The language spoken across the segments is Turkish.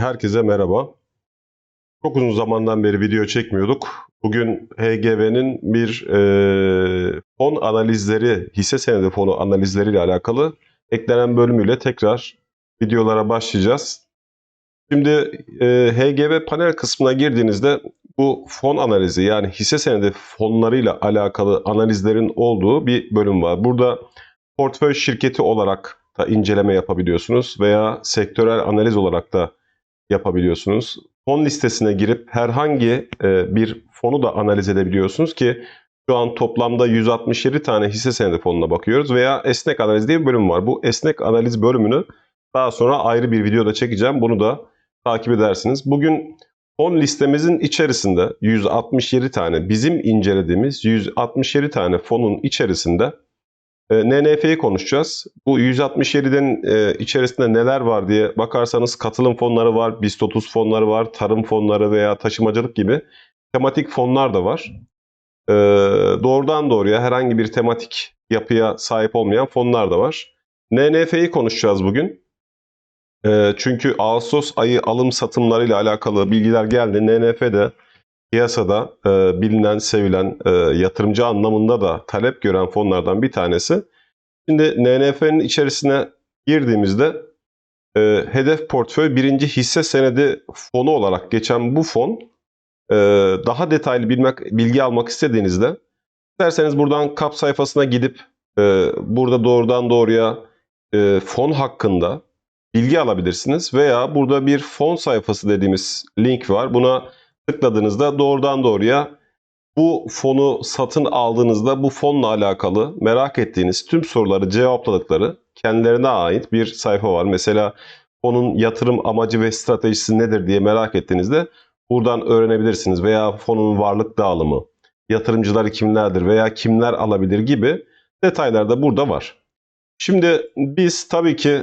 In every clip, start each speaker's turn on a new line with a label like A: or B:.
A: Herkese merhaba. Çok uzun zamandan beri video çekmiyorduk. Bugün HGV'nin bir e, fon analizleri, hisse senedi fonu analizleriyle alakalı eklenen bölümüyle tekrar videolara başlayacağız. Şimdi e, HGV panel kısmına girdiğinizde bu fon analizi yani hisse senedi fonlarıyla alakalı analizlerin olduğu bir bölüm var. Burada portföy şirketi olarak da inceleme yapabiliyorsunuz veya sektörel analiz olarak da yapabiliyorsunuz. Fon listesine girip herhangi e, bir fonu da analiz edebiliyorsunuz ki şu an toplamda 167 tane hisse senedi fonuna bakıyoruz veya esnek analiz diye bir bölüm var. Bu esnek analiz bölümünü daha sonra ayrı bir videoda çekeceğim. Bunu da takip edersiniz. Bugün fon listemizin içerisinde 167 tane bizim incelediğimiz 167 tane fonun içerisinde NNF'yi konuşacağız. Bu 167'den e, içerisinde neler var diye bakarsanız katılım fonları var, BIST 30 fonları var, tarım fonları veya taşımacılık gibi tematik fonlar da var. E, doğrudan doğruya herhangi bir tematik yapıya sahip olmayan fonlar da var. NNF'yi konuşacağız bugün. E, çünkü Ağustos ayı alım satımlarıyla alakalı bilgiler geldi. NNF de piyasada e, bilinen, sevilen, e, yatırımcı anlamında da talep gören fonlardan bir tanesi. Şimdi NNF'nin içerisine girdiğimizde e, hedef portföy birinci hisse senedi fonu olarak geçen bu fon e, daha detaylı bilmek, bilgi almak istediğinizde isterseniz buradan kap sayfasına gidip e, burada doğrudan doğruya e, fon hakkında bilgi alabilirsiniz veya burada bir fon sayfası dediğimiz link var. Buna tıkladığınızda doğrudan doğruya bu fonu satın aldığınızda bu fonla alakalı merak ettiğiniz tüm soruları cevapladıkları kendilerine ait bir sayfa var. Mesela fonun yatırım amacı ve stratejisi nedir diye merak ettiğinizde buradan öğrenebilirsiniz. Veya fonun varlık dağılımı, yatırımcıları kimlerdir veya kimler alabilir gibi detaylar da burada var. Şimdi biz tabii ki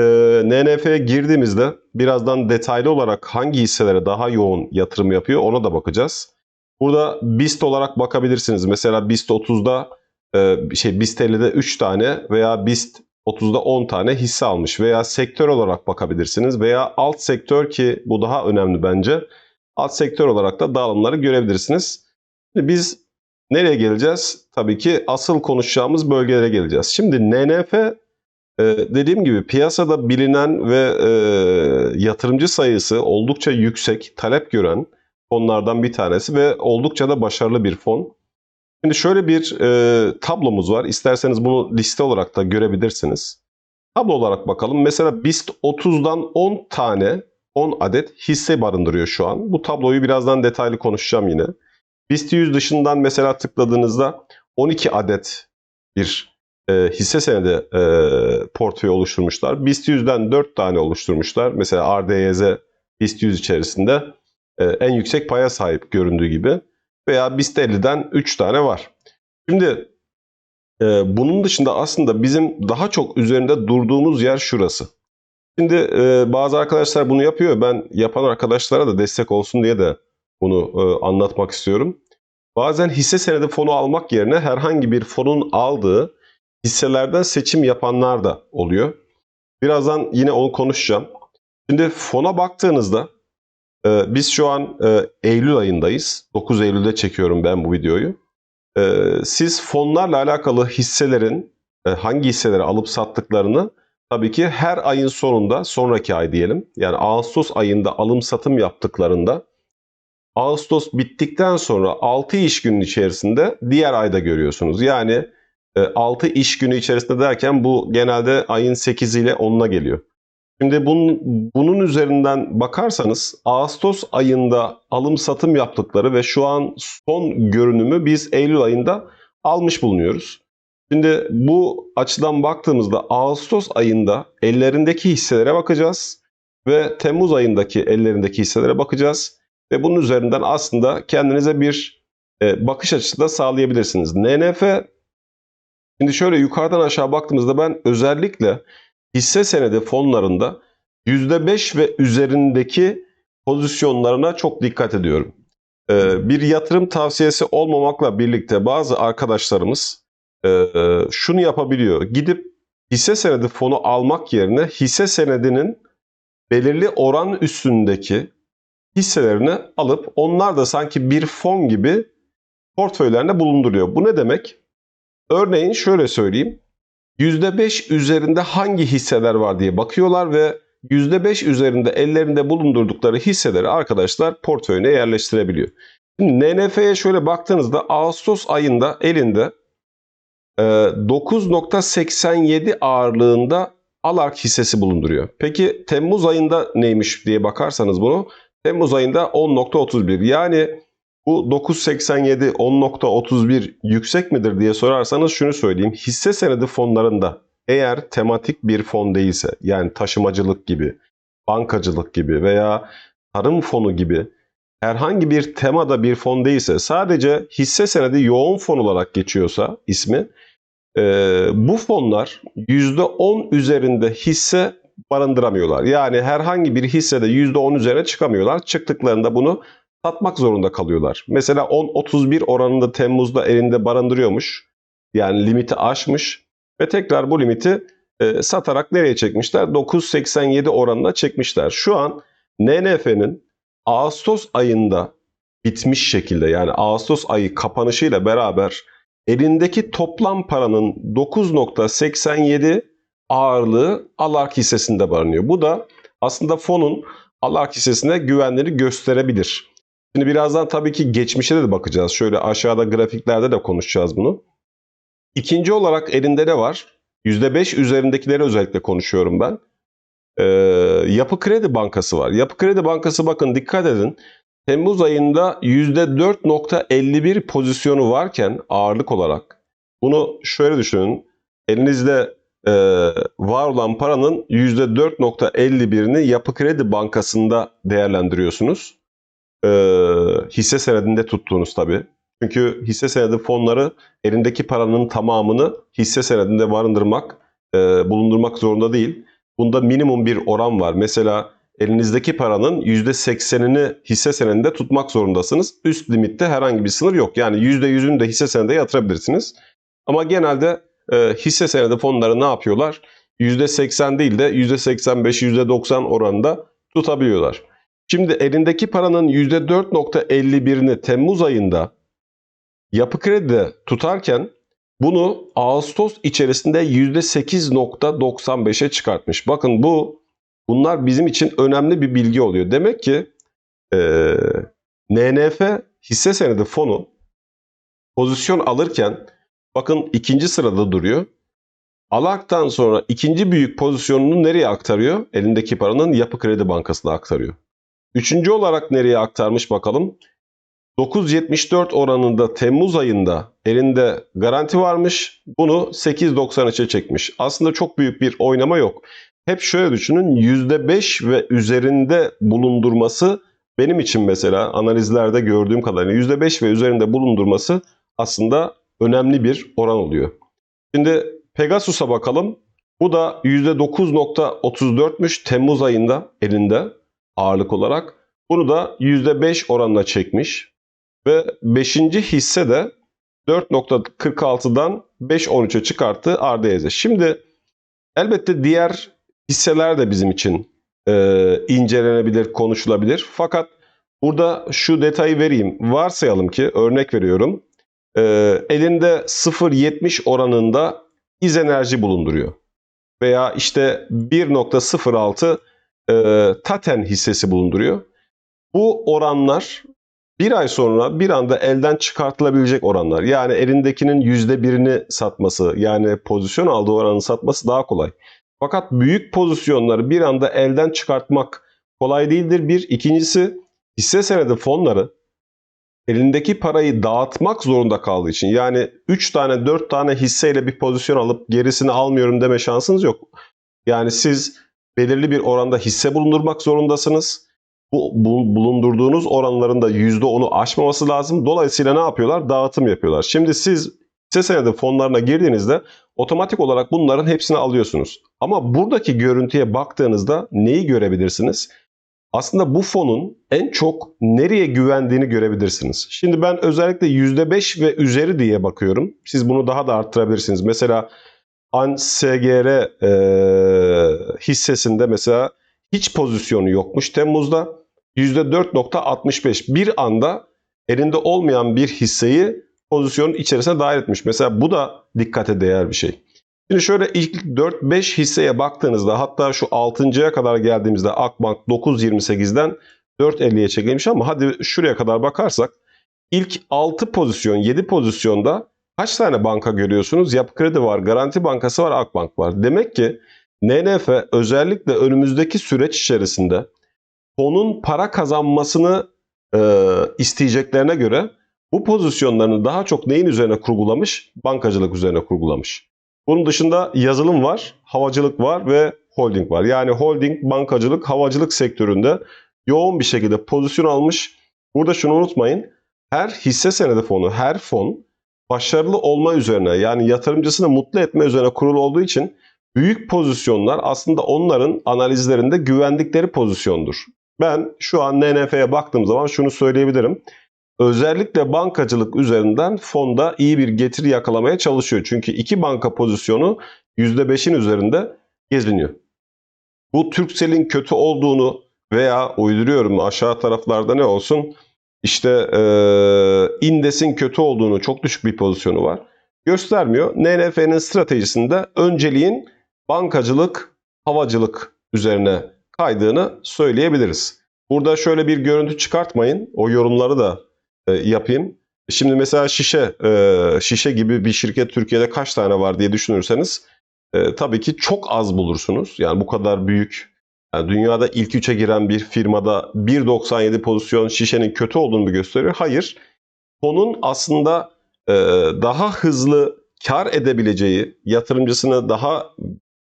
A: e, NNF'ye girdiğimizde birazdan detaylı olarak hangi hisselere daha yoğun yatırım yapıyor ona da bakacağız. Burada BIST olarak bakabilirsiniz. Mesela BIST 30'da e, şey BIST 50'de 3 tane veya BIST 30'da 10 tane hisse almış veya sektör olarak bakabilirsiniz veya alt sektör ki bu daha önemli bence. Alt sektör olarak da dağılımları görebilirsiniz. Şimdi biz nereye geleceğiz? Tabii ki asıl konuşacağımız bölgelere geleceğiz. Şimdi NNF ee, dediğim gibi piyasada bilinen ve e, yatırımcı sayısı oldukça yüksek, talep gören fonlardan bir tanesi ve oldukça da başarılı bir fon. Şimdi şöyle bir e, tablomuz var. İsterseniz bunu liste olarak da görebilirsiniz. Tablo olarak bakalım. Mesela BIST 30'dan 10 tane, 10 adet hisse barındırıyor şu an. Bu tabloyu birazdan detaylı konuşacağım yine. BIST 100 dışından mesela tıkladığınızda 12 adet bir e, hisse senedi e, portföy oluşturmuşlar. BIST 100'den 4 tane oluşturmuşlar. Mesela RDYZ BIST 100 içerisinde e, en yüksek paya sahip göründüğü gibi. Veya BIST 50'den 3 tane var. Şimdi e, bunun dışında aslında bizim daha çok üzerinde durduğumuz yer şurası. Şimdi e, bazı arkadaşlar bunu yapıyor. Ben yapan arkadaşlara da destek olsun diye de bunu e, anlatmak istiyorum. Bazen hisse senedi fonu almak yerine herhangi bir fonun aldığı hisselerden seçim yapanlar da oluyor. Birazdan yine onu konuşacağım. Şimdi fona baktığınızda e, biz şu an e, Eylül ayındayız. 9 Eylül'de çekiyorum ben bu videoyu. E, siz fonlarla alakalı hisselerin e, hangi hisseleri alıp sattıklarını tabii ki her ayın sonunda sonraki ay diyelim. Yani Ağustos ayında alım satım yaptıklarında Ağustos bittikten sonra 6 iş günün içerisinde diğer ayda görüyorsunuz. Yani 6 e, iş günü içerisinde derken bu genelde ayın 8 ile 10'una geliyor. Şimdi bunun, bunun üzerinden bakarsanız Ağustos ayında alım satım yaptıkları ve şu an son görünümü biz Eylül ayında almış bulunuyoruz. Şimdi bu açıdan baktığımızda Ağustos ayında ellerindeki hisselere bakacağız ve Temmuz ayındaki ellerindeki hisselere bakacağız ve bunun üzerinden aslında kendinize bir e, bakış açısı da sağlayabilirsiniz. NNF Şimdi şöyle yukarıdan aşağı baktığımızda ben özellikle hisse senedi fonlarında %5 ve üzerindeki pozisyonlarına çok dikkat ediyorum. Ee, bir yatırım tavsiyesi olmamakla birlikte bazı arkadaşlarımız e, e, şunu yapabiliyor. Gidip hisse senedi fonu almak yerine hisse senedinin belirli oran üstündeki hisselerini alıp onlar da sanki bir fon gibi portföylerinde bulunduruyor. Bu ne demek? Örneğin şöyle söyleyeyim. %5 üzerinde hangi hisseler var diye bakıyorlar ve %5 üzerinde ellerinde bulundurdukları hisseleri arkadaşlar portföyüne yerleştirebiliyor. Şimdi NNF'ye şöyle baktığınızda Ağustos ayında elinde e, 9.87 ağırlığında Alark hissesi bulunduruyor. Peki Temmuz ayında neymiş diye bakarsanız bunu Temmuz ayında 10.31 yani bu 9.87 10.31 yüksek midir diye sorarsanız şunu söyleyeyim. Hisse senedi fonlarında eğer tematik bir fon değilse yani taşımacılık gibi, bankacılık gibi veya tarım fonu gibi herhangi bir temada bir fon değilse sadece hisse senedi yoğun fon olarak geçiyorsa ismi e, bu fonlar %10 üzerinde hisse barındıramıyorlar. Yani herhangi bir hissede %10 üzerine çıkamıyorlar. Çıktıklarında bunu satmak zorunda kalıyorlar. Mesela 10-31 oranında Temmuz'da elinde barındırıyormuş. Yani limiti aşmış ve tekrar bu limiti e, satarak nereye çekmişler? 9.87 oranına çekmişler. Şu an NNF'nin Ağustos ayında bitmiş şekilde yani Ağustos ayı kapanışıyla beraber elindeki toplam paranın 9.87 ağırlığı Alark hissesinde barınıyor. Bu da aslında fonun Alark hissesine güvenleri gösterebilir. Şimdi birazdan tabii ki geçmişe de bakacağız. Şöyle aşağıda grafiklerde de konuşacağız bunu. İkinci olarak elinde ne var? %5 üzerindekileri özellikle konuşuyorum ben. Ee, Yapı Kredi Bankası var. Yapı Kredi Bankası bakın dikkat edin. Temmuz ayında %4.51 pozisyonu varken ağırlık olarak bunu şöyle düşünün. Elinizde e, var olan paranın %4.51'ini Yapı Kredi Bankası'nda değerlendiriyorsunuz. E, hisse senedinde tuttuğunuz tabii. Çünkü hisse senedi fonları elindeki paranın tamamını hisse senedinde barındırmak, e, bulundurmak zorunda değil. Bunda minimum bir oran var. Mesela elinizdeki paranın %80'ini hisse senedinde tutmak zorundasınız. Üst limitte herhangi bir sınır yok. Yani %100'ünü de hisse senedinde yatırabilirsiniz. Ama genelde e, hisse senedi fonları ne yapıyorlar? %80 değil de %85, %90 oranında tutabiliyorlar. Şimdi elindeki paranın %4.51'ini Temmuz ayında yapı kredide tutarken bunu Ağustos içerisinde %8.95'e çıkartmış. Bakın bu bunlar bizim için önemli bir bilgi oluyor. Demek ki e, NNF hisse senedi fonu pozisyon alırken bakın ikinci sırada duruyor. Alaktan sonra ikinci büyük pozisyonunu nereye aktarıyor? Elindeki paranın Yapı Kredi Bankası'na aktarıyor. Üçüncü olarak nereye aktarmış bakalım? 9.74 oranında Temmuz ayında elinde garanti varmış. Bunu 8.93'e çekmiş. Aslında çok büyük bir oynama yok. Hep şöyle düşünün %5 ve üzerinde bulundurması benim için mesela analizlerde gördüğüm kadarıyla %5 ve üzerinde bulundurması aslında önemli bir oran oluyor. Şimdi Pegasus'a bakalım. Bu da %9.34'müş Temmuz ayında elinde ağırlık olarak. Bunu da %5 oranla çekmiş. Ve 5. hisse de 4.46'dan 5.13'e çıkarttı RDS'e. Şimdi elbette diğer hisseler de bizim için e, incelenebilir, konuşulabilir. Fakat burada şu detayı vereyim. Varsayalım ki örnek veriyorum. E, elinde 0.70 oranında iz enerji bulunduruyor. Veya işte 1.06 e, Taten hissesi bulunduruyor. Bu oranlar bir ay sonra bir anda elden çıkartılabilecek oranlar. Yani elindekinin yüzde birini satması yani pozisyon aldığı oranı satması daha kolay. Fakat büyük pozisyonları bir anda elden çıkartmak kolay değildir. Bir. ikincisi hisse senedi fonları elindeki parayı dağıtmak zorunda kaldığı için yani 3 tane 4 tane hisseyle bir pozisyon alıp gerisini almıyorum deme şansınız yok. Yani siz belirli bir oranda hisse bulundurmak zorundasınız bu, bu bulundurduğunuz oranların da %10'u aşmaması lazım. Dolayısıyla ne yapıyorlar? Dağıtım yapıyorlar. Şimdi siz hisse senedi fonlarına girdiğinizde otomatik olarak bunların hepsini alıyorsunuz. Ama buradaki görüntüye baktığınızda neyi görebilirsiniz? Aslında bu fonun en çok nereye güvendiğini görebilirsiniz. Şimdi ben özellikle %5 ve üzeri diye bakıyorum. Siz bunu daha da arttırabilirsiniz. Mesela ANSGR e, hissesinde mesela hiç pozisyonu yokmuş Temmuz'da. %4.65 bir anda elinde olmayan bir hisseyi pozisyonun içerisine dahil etmiş. Mesela bu da dikkate değer bir şey. Şimdi şöyle ilk 4-5 hisseye baktığınızda hatta şu 6.ya kadar geldiğimizde Akbank 9.28'den 4.50'ye çekilmiş ama hadi şuraya kadar bakarsak ilk 6 pozisyon 7 pozisyonda kaç tane banka görüyorsunuz? Yapı Kredi var, Garanti Bankası var, Akbank var. Demek ki NNF özellikle önümüzdeki süreç içerisinde fonun para kazanmasını e, isteyeceklerine göre bu pozisyonlarını daha çok neyin üzerine kurgulamış? Bankacılık üzerine kurgulamış. Bunun dışında yazılım var, havacılık var ve holding var. Yani holding, bankacılık, havacılık sektöründe yoğun bir şekilde pozisyon almış. Burada şunu unutmayın. Her hisse senedi fonu, her fon başarılı olma üzerine yani yatırımcısını mutlu etme üzerine kurulu olduğu için büyük pozisyonlar aslında onların analizlerinde güvendikleri pozisyondur. Ben şu an NNF'ye baktığım zaman şunu söyleyebilirim. Özellikle bankacılık üzerinden fonda iyi bir getiri yakalamaya çalışıyor. Çünkü iki banka pozisyonu %5'in üzerinde geziniyor. Bu Türksel'in kötü olduğunu veya uyduruyorum aşağı taraflarda ne olsun işte e, Indes'in kötü olduğunu çok düşük bir pozisyonu var. Göstermiyor. NNF'nin stratejisinde önceliğin bankacılık, havacılık üzerine kaydığını söyleyebiliriz. Burada şöyle bir görüntü çıkartmayın. O yorumları da e, yapayım. Şimdi mesela şişe, e, şişe gibi bir şirket Türkiye'de kaç tane var diye düşünürseniz e, tabii ki çok az bulursunuz. Yani bu kadar büyük, dünyada ilk üçe giren bir firmada 1.97 pozisyon şişenin kötü olduğunu mu gösteriyor? Hayır. Fonun aslında e, daha hızlı kar edebileceği, yatırımcısını daha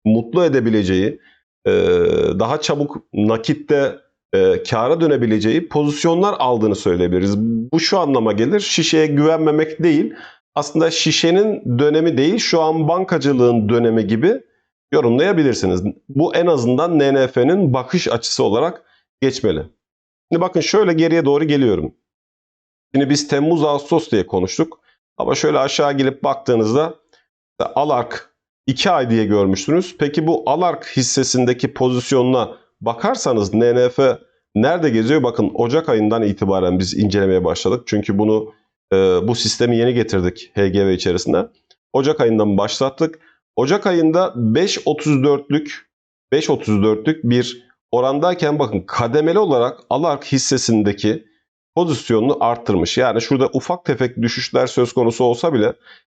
A: mutlu edebileceği, e, daha çabuk nakitte e, kâra dönebileceği pozisyonlar aldığını söyleyebiliriz. Bu şu anlama gelir, şişeye güvenmemek değil, aslında şişenin dönemi değil, şu an bankacılığın dönemi gibi yorumlayabilirsiniz. Bu en azından NNF'nin bakış açısı olarak geçmeli. Şimdi bakın şöyle geriye doğru geliyorum. Şimdi biz Temmuz-Ağustos diye konuştuk. Ama şöyle aşağı gelip baktığınızda Alark 2 ay diye görmüştünüz. Peki bu Alark hissesindeki pozisyonuna bakarsanız NNF nerede geziyor? Bakın Ocak ayından itibaren biz incelemeye başladık. Çünkü bunu e, bu sistemi yeni getirdik HGV içerisinde. Ocak ayından başlattık. Ocak ayında 5.34'lük 5.34'lük bir orandayken bakın kademeli olarak Alark hissesindeki pozisyonunu arttırmış. Yani şurada ufak tefek düşüşler söz konusu olsa bile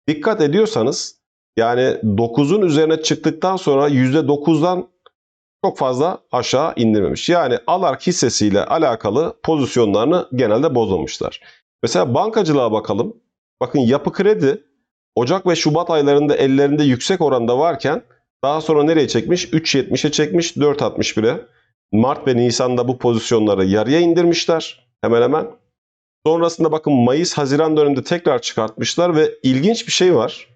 A: dikkat ediyorsanız yani 9'un üzerine çıktıktan sonra %9'dan çok fazla aşağı indirmemiş. Yani Alark hissesiyle alakalı pozisyonlarını genelde bozmamışlar. Mesela bankacılığa bakalım. Bakın yapı kredi Ocak ve Şubat aylarında ellerinde yüksek oranda varken daha sonra nereye çekmiş? 3.70'e çekmiş 4.61'e. Mart ve Nisan'da bu pozisyonları yarıya indirmişler hemen hemen. Sonrasında bakın Mayıs-Haziran döneminde tekrar çıkartmışlar ve ilginç bir şey var.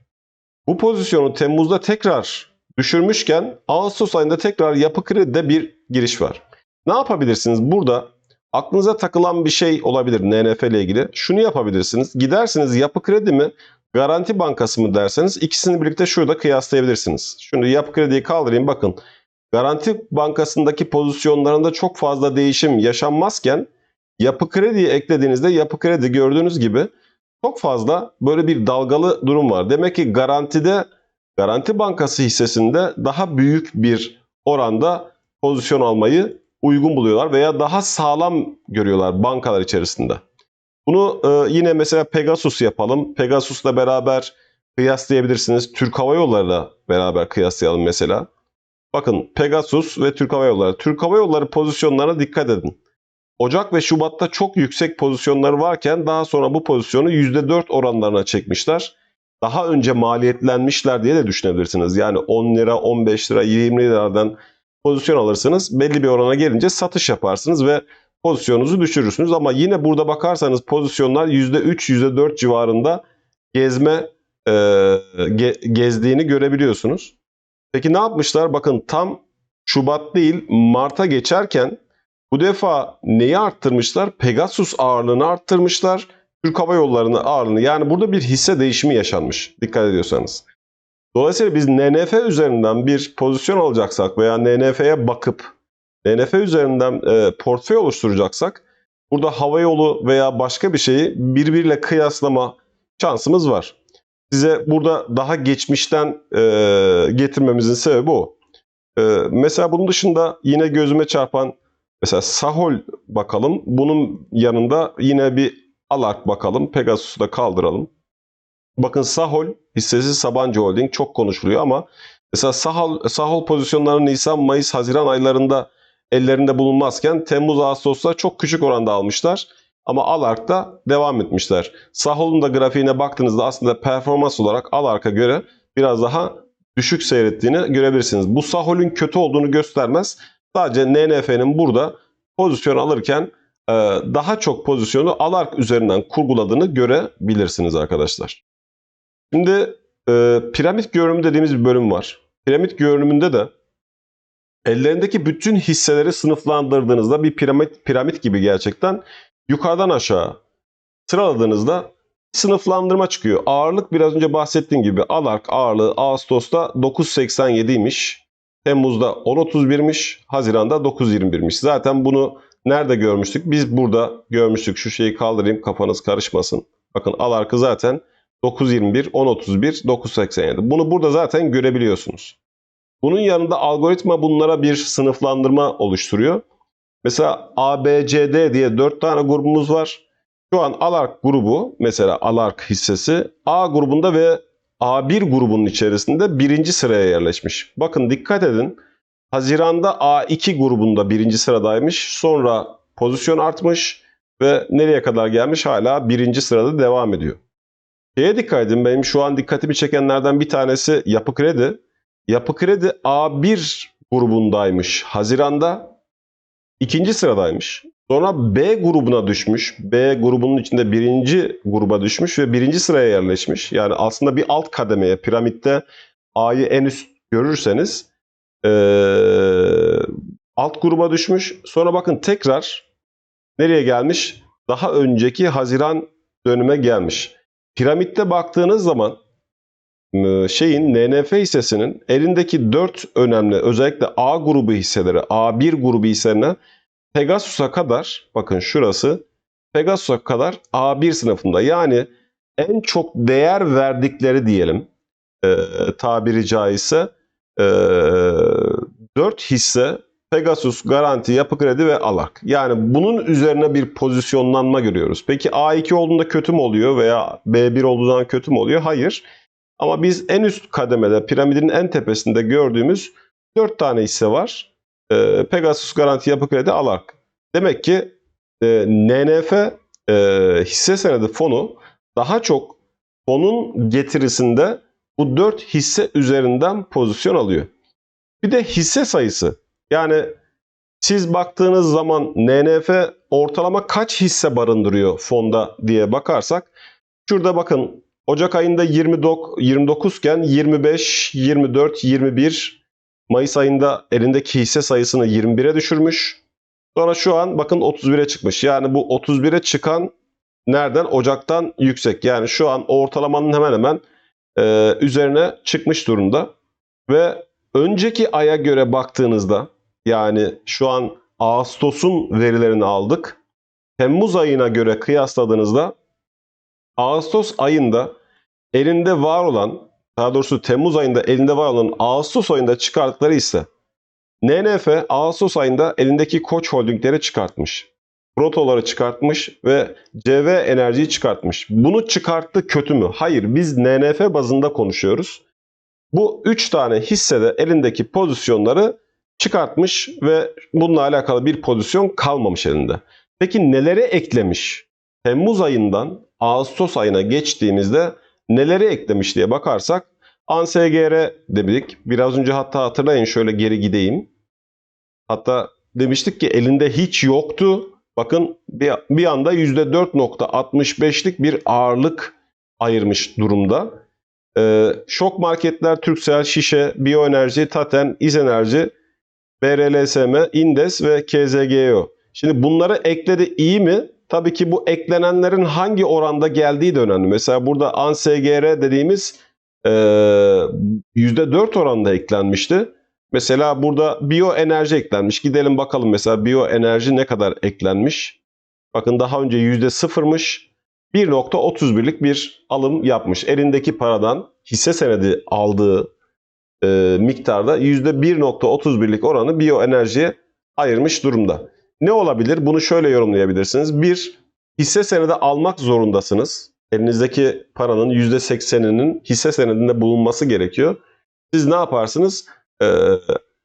A: Bu pozisyonu Temmuz'da tekrar düşürmüşken Ağustos ayında tekrar yapı kredide bir giriş var. Ne yapabilirsiniz? Burada aklınıza takılan bir şey olabilir NNF ile ilgili. Şunu yapabilirsiniz. Gidersiniz yapı kredi mi Garanti Bankası mı derseniz ikisini birlikte şurada kıyaslayabilirsiniz. Şimdi yapı krediyi kaldırayım bakın. Garanti Bankası'ndaki pozisyonlarında çok fazla değişim yaşanmazken yapı krediyi eklediğinizde yapı kredi gördüğünüz gibi çok fazla böyle bir dalgalı durum var. Demek ki garantide Garanti Bankası hissesinde daha büyük bir oranda pozisyon almayı uygun buluyorlar veya daha sağlam görüyorlar bankalar içerisinde. Bunu e, yine mesela Pegasus yapalım. Pegasus'la beraber kıyaslayabilirsiniz. Türk Hava Yolları'yla beraber kıyaslayalım mesela. Bakın Pegasus ve Türk Hava Yolları. Türk Hava Yolları pozisyonlarına dikkat edin. Ocak ve Şubat'ta çok yüksek pozisyonları varken daha sonra bu pozisyonu %4 oranlarına çekmişler. Daha önce maliyetlenmişler diye de düşünebilirsiniz. Yani 10 lira, 15 lira, 20 liradan pozisyon alırsınız. Belli bir orana gelince satış yaparsınız ve pozisyonunuzu düşürürsünüz. Ama yine burada bakarsanız pozisyonlar %3, %4 civarında gezme e, ge, gezdiğini görebiliyorsunuz. Peki ne yapmışlar? Bakın tam Şubat değil Mart'a geçerken bu defa neyi arttırmışlar? Pegasus ağırlığını arttırmışlar. Türk Hava Yolları'nın ağırlığını. Yani burada bir hisse değişimi yaşanmış. Dikkat ediyorsanız. Dolayısıyla biz NNF üzerinden bir pozisyon alacaksak veya NNF'ye bakıp NNF üzerinden e, portföy oluşturacaksak burada hava yolu veya başka bir şeyi birbiriyle kıyaslama şansımız var. Size burada daha geçmişten e, getirmemizin sebebi o. E, mesela bunun dışında yine gözüme çarpan mesela Sahol bakalım. Bunun yanında yine bir Alark bakalım. Pegasus'u da kaldıralım. Bakın Sahol hissesi Sabancı Holding çok konuşuluyor ama mesela Sahol, Sahol pozisyonları Nisan, Mayıs, Haziran aylarında ellerinde bulunmazken Temmuz, Ağustos'ta çok küçük oranda almışlar. Ama Alark'ta devam etmişler. Sahol'un da grafiğine baktığınızda aslında performans olarak Alark'a göre biraz daha düşük seyrettiğini görebilirsiniz. Bu Sahol'ün kötü olduğunu göstermez. Sadece NNF'nin burada pozisyon alırken e, daha çok pozisyonu Alark üzerinden kurguladığını görebilirsiniz arkadaşlar. Şimdi e, piramit görünümü dediğimiz bir bölüm var. Piramit görünümünde de ellerindeki bütün hisseleri sınıflandırdığınızda bir piramit piramit gibi gerçekten yukarıdan aşağı sıraladığınızda sınıflandırma çıkıyor. Ağırlık biraz önce bahsettiğim gibi Alark ağırlığı Ağustos'ta 9.87'ymiş. Temmuz'da 10.31'miş. Haziran'da 9.21'miş. Zaten bunu nerede görmüştük? Biz burada görmüştük. Şu şeyi kaldırayım kafanız karışmasın. Bakın Alark'ı zaten 9.21, 10.31, 9.87. Bunu burada zaten görebiliyorsunuz. Bunun yanında algoritma bunlara bir sınıflandırma oluşturuyor. Mesela A, B, C, D diye 4 tane grubumuz var. Şu an Alark grubu mesela Alark hissesi A grubunda ve A1 grubunun içerisinde birinci sıraya yerleşmiş. Bakın dikkat edin. Haziranda A2 grubunda birinci sıradaymış. Sonra pozisyon artmış ve nereye kadar gelmiş? Hala birinci sırada devam ediyor. Şeye dikkat edin. Benim şu an dikkatimi çekenlerden bir tanesi Yapı Kredi. Yapı Kredi A1 grubundaymış Haziran'da. ikinci sıradaymış. Sonra B grubuna düşmüş. B grubunun içinde birinci gruba düşmüş ve birinci sıraya yerleşmiş. Yani aslında bir alt kademeye, piramitte A'yı en üst görürseniz ee, alt gruba düşmüş. Sonra bakın tekrar nereye gelmiş? Daha önceki Haziran dönüme gelmiş. Piramitte baktığınız zaman şeyin NNF hissesinin elindeki 4 önemli özellikle A grubu hisseleri, A1 grubu hisselerine Pegasus'a kadar bakın şurası Pegasus'a kadar A1 sınıfında yani en çok değer verdikleri diyelim e, tabiri caizse e, 4 hisse Pegasus, Garanti, Yapı Kredi ve Alark. Yani bunun üzerine bir pozisyonlanma görüyoruz. Peki A2 olduğunda kötü mü oluyor veya B1 olduğu zaman kötü mü oluyor? Hayır. Ama biz en üst kademede, piramidin en tepesinde gördüğümüz 4 tane hisse var. Ee, Pegasus, Garanti, Yapı Kredi, Alark. Demek ki e, NNF e, hisse senedi fonu daha çok fonun getirisinde bu 4 hisse üzerinden pozisyon alıyor. Bir de hisse sayısı. Yani siz baktığınız zaman NNF ortalama kaç hisse barındırıyor fonda diye bakarsak şurada bakın Ocak ayında 29 iken 25, 24, 21 Mayıs ayında elindeki hisse sayısını 21'e düşürmüş. Sonra şu an bakın 31'e çıkmış. Yani bu 31'e çıkan nereden? Ocaktan yüksek. Yani şu an ortalamanın hemen hemen e, üzerine çıkmış durumda. Ve önceki aya göre baktığınızda yani şu an Ağustos'un verilerini aldık. Temmuz ayına göre kıyasladığınızda Ağustos ayında elinde var olan, daha doğrusu Temmuz ayında elinde var olan Ağustos ayında çıkarttıkları ise NNF Ağustos ayında elindeki Koç Holdingleri çıkartmış. Protoları çıkartmış ve CV enerjiyi çıkartmış. Bunu çıkarttı kötü mü? Hayır biz NNF bazında konuşuyoruz. Bu 3 tane hissede elindeki pozisyonları çıkartmış ve bununla alakalı bir pozisyon kalmamış elinde. Peki neleri eklemiş? Temmuz ayından Ağustos ayına geçtiğimizde neleri eklemiş diye bakarsak ANSGR dedik. Biraz önce hatta hatırlayın şöyle geri gideyim. Hatta demiştik ki elinde hiç yoktu. Bakın bir, bir anda %4.65'lik bir ağırlık ayırmış durumda. Ee, şok marketler Türksel, Şişe, Biyoenerji, Taten, İzenerji, BRLSM, İndes ve KZGO. Şimdi bunları ekledi iyi mi? Tabii ki bu eklenenlerin hangi oranda geldiği de önemli. Mesela burada ANSGR dediğimiz e, %4 oranında eklenmişti. Mesela burada biyoenerji eklenmiş. Gidelim bakalım mesela biyoenerji ne kadar eklenmiş. Bakın daha önce %0'mış. 1.31'lik bir alım yapmış. Elindeki paradan hisse senedi aldığı e, miktarda %1.31'lik oranı biyoenerjiye ayırmış durumda. Ne olabilir? Bunu şöyle yorumlayabilirsiniz. Bir, hisse senedi almak zorundasınız. Elinizdeki paranın %80'inin hisse senedinde bulunması gerekiyor. Siz ne yaparsınız? Ee,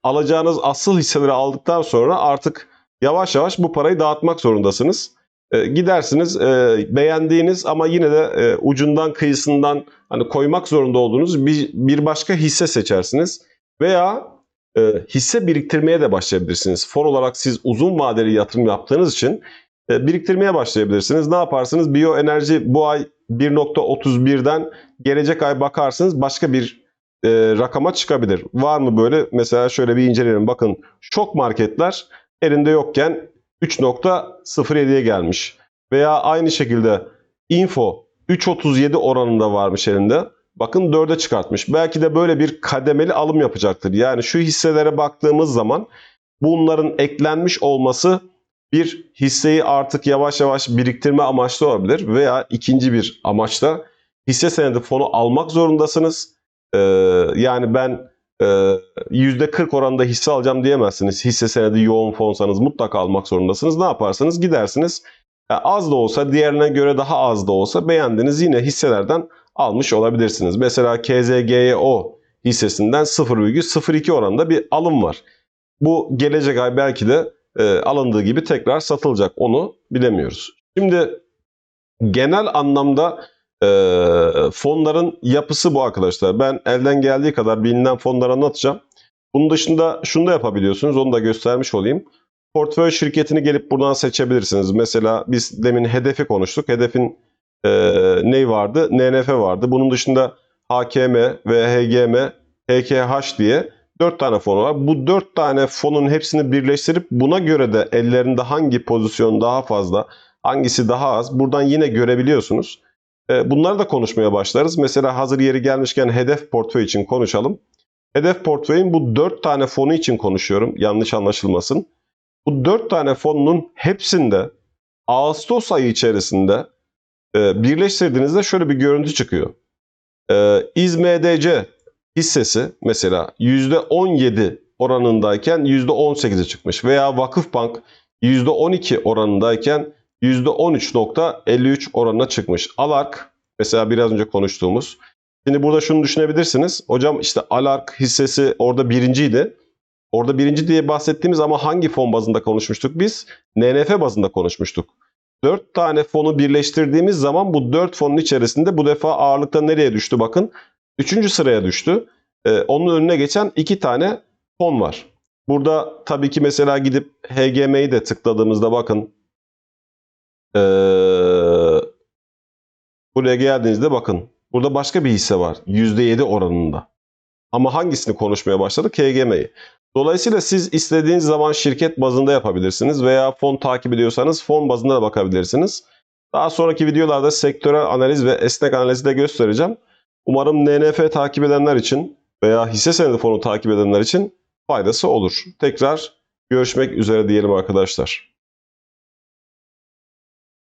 A: alacağınız asıl hisseleri aldıktan sonra artık yavaş yavaş bu parayı dağıtmak zorundasınız. Ee, gidersiniz e, beğendiğiniz ama yine de e, ucundan kıyısından hani koymak zorunda olduğunuz bir, bir başka hisse seçersiniz. Veya e, hisse biriktirmeye de başlayabilirsiniz. Fon olarak siz uzun vadeli yatırım yaptığınız için e, biriktirmeye başlayabilirsiniz. Ne yaparsınız? Biyoenerji bu ay 1.31'den gelecek ay bakarsınız başka bir e, rakama çıkabilir. Var mı böyle? Mesela şöyle bir inceleyelim. Bakın şok marketler elinde yokken 3.07'ye gelmiş. Veya aynı şekilde info 3.37 oranında varmış elinde. Bakın 4'e çıkartmış. Belki de böyle bir kademeli alım yapacaktır. Yani şu hisselere baktığımız zaman bunların eklenmiş olması bir hisseyi artık yavaş yavaş biriktirme amaçlı olabilir veya ikinci bir amaçta hisse senedi fonu almak zorundasınız. Ee, yani ben e, %40 oranında hisse alacağım diyemezsiniz. Hisse senedi yoğun fonsanız mutlaka almak zorundasınız. Ne yaparsınız? Gidersiniz. Yani az da olsa diğerine göre daha az da olsa beğendiğiniz yine hisselerden almış olabilirsiniz. Mesela KZGO hissesinden 0,02 oranında bir alım var. Bu gelecek ay belki de e, alındığı gibi tekrar satılacak. Onu bilemiyoruz. Şimdi genel anlamda e, fonların yapısı bu arkadaşlar. Ben elden geldiği kadar bilinen fonları anlatacağım. Bunun dışında şunu da yapabiliyorsunuz. Onu da göstermiş olayım. Portföy şirketini gelip buradan seçebilirsiniz. Mesela biz demin hedefi konuştuk. Hedefin e, ne vardı? NNF vardı. Bunun dışında HKM, VHGM, HKH diye 4 tane fon var. Bu 4 tane fonun hepsini birleştirip buna göre de ellerinde hangi pozisyon daha fazla, hangisi daha az buradan yine görebiliyorsunuz. E, bunları da konuşmaya başlarız. Mesela hazır yeri gelmişken hedef portföy için konuşalım. Hedef portföyün bu 4 tane fonu için konuşuyorum. Yanlış anlaşılmasın. Bu 4 tane fonun hepsinde Ağustos ayı içerisinde e, birleştirdiğinizde şöyle bir görüntü çıkıyor. E, İzmDC hissesi mesela %17 oranındayken %18'e çıkmış veya Vakıfbank %12 oranındayken %13.53 oranına çıkmış. Alark mesela biraz önce konuştuğumuz. Şimdi burada şunu düşünebilirsiniz. Hocam işte Alark hissesi orada birinciydi. Orada birinci diye bahsettiğimiz ama hangi fon bazında konuşmuştuk biz? NNF bazında konuşmuştuk. 4 tane fonu birleştirdiğimiz zaman bu 4 fonun içerisinde bu defa ağırlıkta nereye düştü bakın. 3. sıraya düştü. Ee, onun önüne geçen 2 tane fon var. Burada tabii ki mesela gidip HGM'yi de tıkladığımızda bakın. Ee, buraya geldiğinizde bakın. Burada başka bir hisse var. %7 oranında. Ama hangisini konuşmaya başladık? HGM'yi. Dolayısıyla siz istediğiniz zaman şirket bazında yapabilirsiniz veya fon takip ediyorsanız fon bazında da bakabilirsiniz. Daha sonraki videolarda sektörel analiz ve esnek analizi de göstereceğim. Umarım NNF takip edenler için veya hisse senedi fonu takip edenler için faydası olur. Tekrar görüşmek üzere diyelim arkadaşlar.